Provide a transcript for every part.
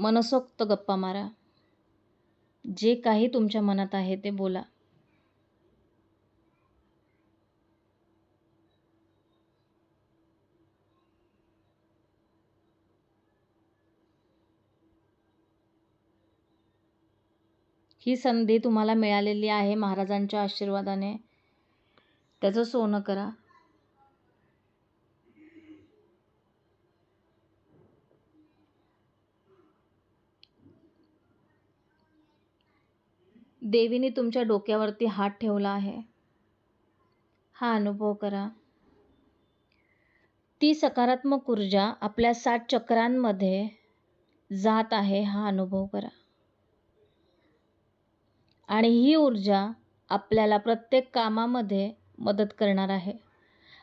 मनसोक्त गप्पा मारा. जे काही तुमच्या मनात आहे ते बोला. ही संधी तुम्हाला मिळालेली आहे महाराजांच्या आशीर्वादाने. त्याचं सोनं करा. देवीने तुमच्या डोक्यावरती हात ठेवला आहे. हा अनुभव करा. ती सकारात्मक ऊर्जा आपल्या सात चक्रांमध्ये जात आहे हा अनुभव करा. आणि ही ऊर्जा आपल्याला प्रत्येक कामामध्ये मदत करणार आहे.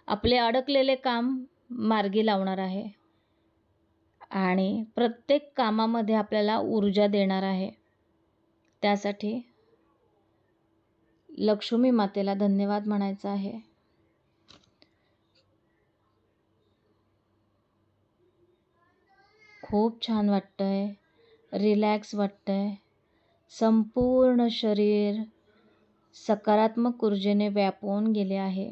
आपले अडकलेले काम मार्गी लावणार आहे. आणि प्रत्येक कामामध्ये आपल्याला ऊर्जा देणार आहे. त्यासाठी लक्ष्मी मातेला धन्यवाद म्हणायचा आहे. खूप छान वाटतंय. रिलॅक्स वाटतंय. संपूर्ण शरीर सकारात्मक ऊर्जेने व्यापून गेले आहे.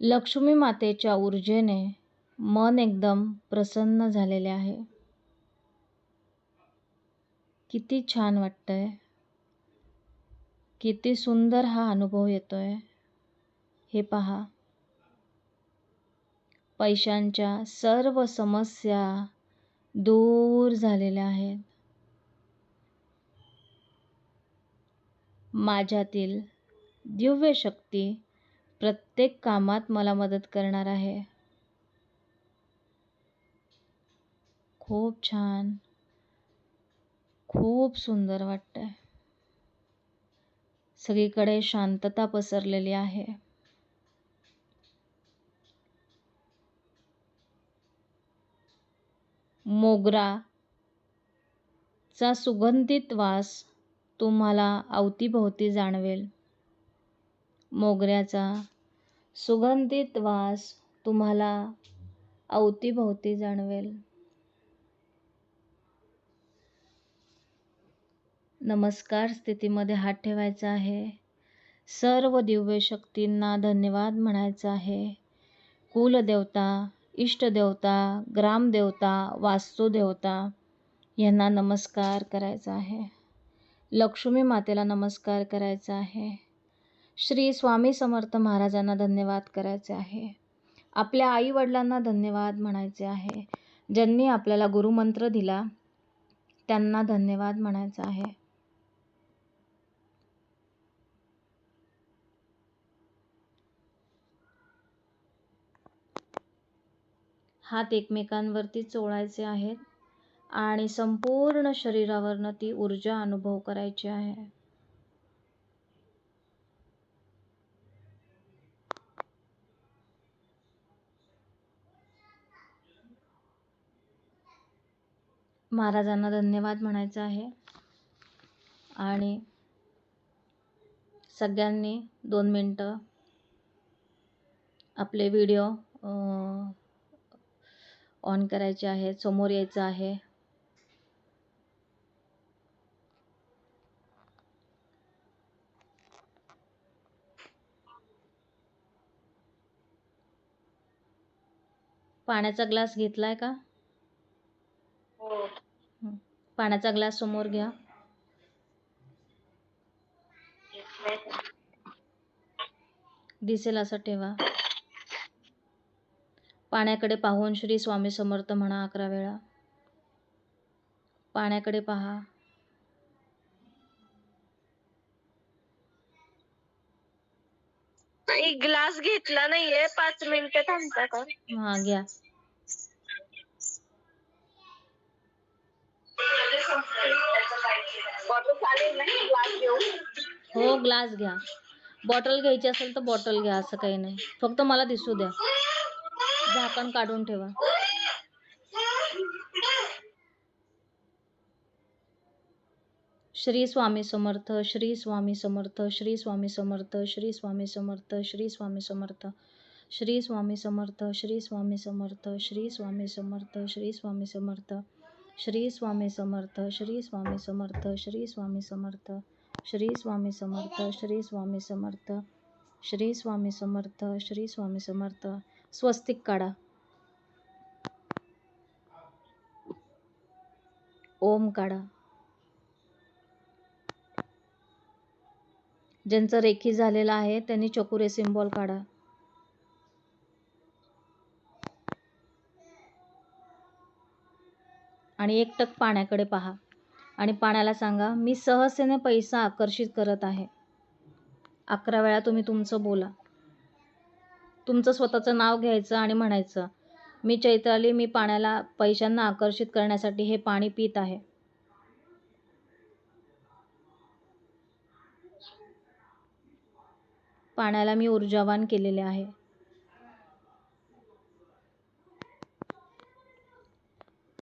लक्ष्मी मातेच्या ऊर्जेने मन एकदम प्रसन्न झालेले आहे. किती छान वाटतंय. किती सुंदर हा अनुभव येतोय. हे पहा. पैशांच्या सर्व समस्या दूर झालेल्या आहेत. माझ्यातील दिव्य शक्ती प्रत्येक कामात मला मदत करणार आहे. खूप छान. खूप सुंदर वाटतंय. सगळीकडे शांतता पसरलेली आहे. मोगराचा सुगंधित वास तुम्हाला अवतीभोवती जाणवेल. मोगऱ्याचा सुगंधित वास तुम्हाला अवतीभोवती जाणवेल. नमस्कार स्थितीमध्ये हात ठेवायचा आहे. सर्व दिव्य शक्तींना धन्यवाद म्हणायचा आहे. कुलदेवता इष्टदेवता ग्रामदेवता वास्तुदेवता यांना नमस्कार करायचा आहे. लक्ष्मी मातेला नमस्कार करायचा आहे. श्री स्वामी समर्थ महाराजांना धन्यवाद करायचे आहे. आपल्या आईवडिलांना धन्यवाद म्हणायचे आहे. ज्यांनी आपल्याला गुरुमंत्र दिला त्यांना धन्यवाद म्हणायचा आहे. हात एकमेकांवरती चोळायचे आहेत आणि संपूर्ण शरीरावरनं ती ऊर्जा अनुभव करायची आहे. महाराजांना धन्यवाद म्हणायचा आहे. आणि सगळ्यांनी दोन मिनटं आपले व्हिडिओ ऑन करायचे आहेत समोर यायचं आहे पाण्याचा ग्लास घेतलाय का हो. पाण्याचा ग्लास समोर घ्या? दिसेल असं ठेवा पाण्याकडे पाहून श्री स्वामी समर्थ म्हणा अकरा वेळा. पाण्याकडे पहा. एक ग्लास घेतला नाहीये. पाच मिनिटं थांबता का? हा घ्या. बॉटल चालेल ना? ग्लास घेऊ हो ग्लास घ्या. बॉटल घ्यायची असेल तर बॉटल घ्या असं काही नाही. फक्त मला दिसू द्या. झाकण काढून ठेवा श्री स्वामी समर्थ श्री स्वामी समर्थ श्री स्वामी समर्थ श्री स्वामी समर्थ श्री स्वामी समर्थ श्री स्वामी समर्थ श्री स्वामी समर्थ श्री स्वामी समर्थ श्री स्वामी समर्थ श्री स्वामी समर्थ श्री स्वामी समर्थ श्री स्वामी समर्थ श्री स्वामी समर्थ श्री स्वामी समर्थ श्री स्वामी समर्थ श्री स्वामी समर्थ स्वस्तिक काढा. ओम काढा. ज्यांचं रेखी झालेलं आहे त्यांनी चकुरे सिम्बॉल काढा. आणि एकटक पाण्याकडे पहा. आणि पाण्याला सांगा मी सहजतेने पैसा आकर्षित करत आहे. अकरा वेळा तुम्ही तुमचं बोला. तुमचं स्वतःचं नाव घ्यायचं आणि म्हणायचं मी चैत्राली मी पाण्याला पैशांना आकर्षित करण्यासाठी हे पाणी पित आहे. पाण्याला मी ऊर्जावान केलेले आहे.